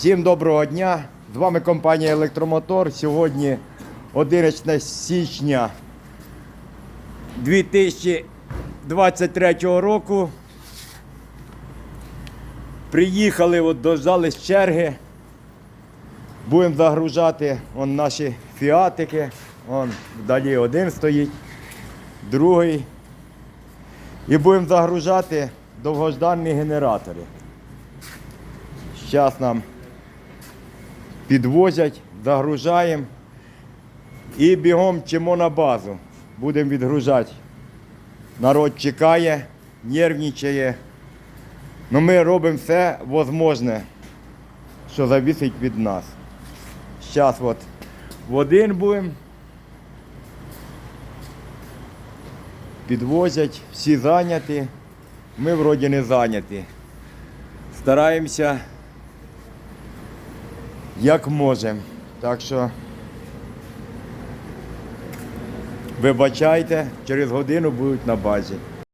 Всім доброго дня! З вами компанія Електромотор. Сьогодні 11 січня 2023 року. Приїхали, от дождались черги. Будемо загружати вон наші фіатики. Вон вдалі один стоїть, другий. І будемо загружати довгожданні генератори. Зараз нам підвозять, загружаємо і бігом чимо на базу. Будемо відгружати. Народ чекає, нервничає. Ну ми робимо все можливе, що завісить від нас. Зараз от в один будемо. Підвозять, всі зайняті. Ми вроді не зайняті. Стараємося як можемо. Так що вибачайте, через годину будуть на базі.